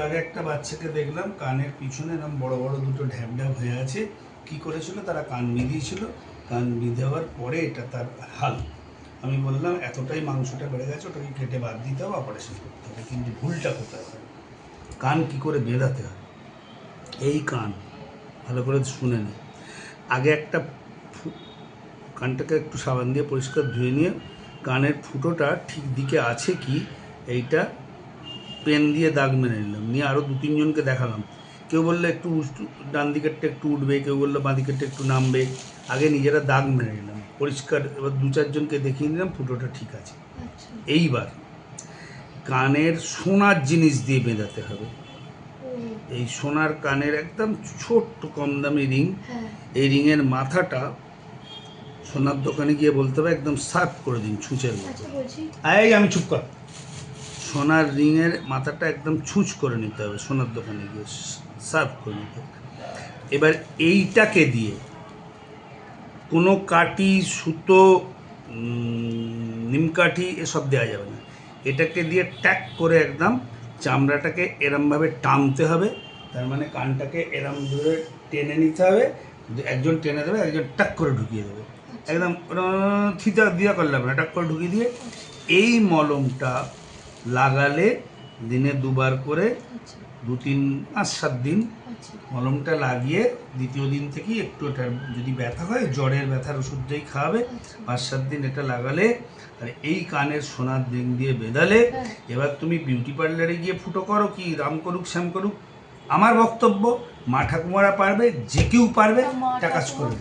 আগে একটা বাচ্চাকে দেখলাম, কানের পিছনে এরকম বড় বড় দুটো ঢ্যাপ ঢ্যাপ হয়ে আছে। কি করেছিল? তারা কান বিঁধিয়েছিল। কান বিঁধে হওয়ার পরে এটা তার হাল। আমি বললাম, এতটাই মাংসটা বেড়ে গেছে, ওটাকে কেটে বাদ দিতে হবে অপারেশন করতে হবে। কিন্তু ভুলটা কোথায়? হয় কান কি করে বেঁধাতে হয়? এই কান, ভালো করে শুনে নে। আগে একটা কানটাকে একটু সাবান দিয়ে পরিষ্কার ধুয়ে নিয়ে, কানের ফুটোটা ঠিক দিকে আছে কি? এইটা পেন দিয়ে দাগ মেরে নিলাম। নিয়ে আরও দু তিনজনকে দেখালাম। কেউ বলল একটু ডান দিকেরটা একটু উঠবে কেউ বলল বাঁ দিকেরটা একটু নামবে। আগে নিজেরা দাগ মেরে নিলাম। পরিষ্কার এবার দু চারজনকে দেখিয়ে নিলাম ফুটোটা ঠিক আছে। আচ্ছা। এইবার কানের সোনার জিনিস দিয়ে বেঁধাতে হবে। এই সোনার কানের একদম ছোট্ট কম দামি রিং। হ্যাঁ। এই রিংয়ের মাথাটা সোনার দোকানে গিয়ে বলতে হবে একদম সার্ভ করে দিন ছুঁচের মতো। আচ্ছা এই আমি চুপ কর। সোনার রিংয়ের মাথাটা একদম ছুঁচ করে নিতে হবে, সোনার দোকানে গিয়ে সার্ভ করে নিতে হবে। এবার এইটাকে দিয়ে কোনো কাঠি, সুতো নিমকাঠি এসব দেওয়া যাবে না। এটাকে দিয়ে ট্যাক করে একদম চামড়াটাকে এরমভাবে টানতে হবে, তার মানে কানটাকে এরম ধরে টেনে নিতে হবে, একজন টেনে দেবে, একজন টাক করে ঢুকিয়ে দেবে। একদম থিতা দিয়া করলাম না টাক করে ঢুকিয়ে দিয়ে এই মলমটা লাগালে দিনে দুবার করে আচ্ছা। দু তিন পাঁচ সাত দিন আচ্ছা। মলমটা লাগিয়ে দ্বিতীয় দিন থেকেই একটু এটা যদি ব্যথা হয় জ্বরের ব্যথার ওষুধটাই খাওয়াবে। আচ্ছা। পাঁচ সাত দিন এটা লাগালে আর এই কানের সোনার দিন দিয়ে বেঁধালে হ্যাঁ। এবার তুমি বিউটি পার্লারে গিয়ে ফুটো করো কি রাম করুক শ্যাম করুক। আমার বক্তব্য মা ঠাকুমারা পারবে যে কেউ পারবে টাকাজ করবে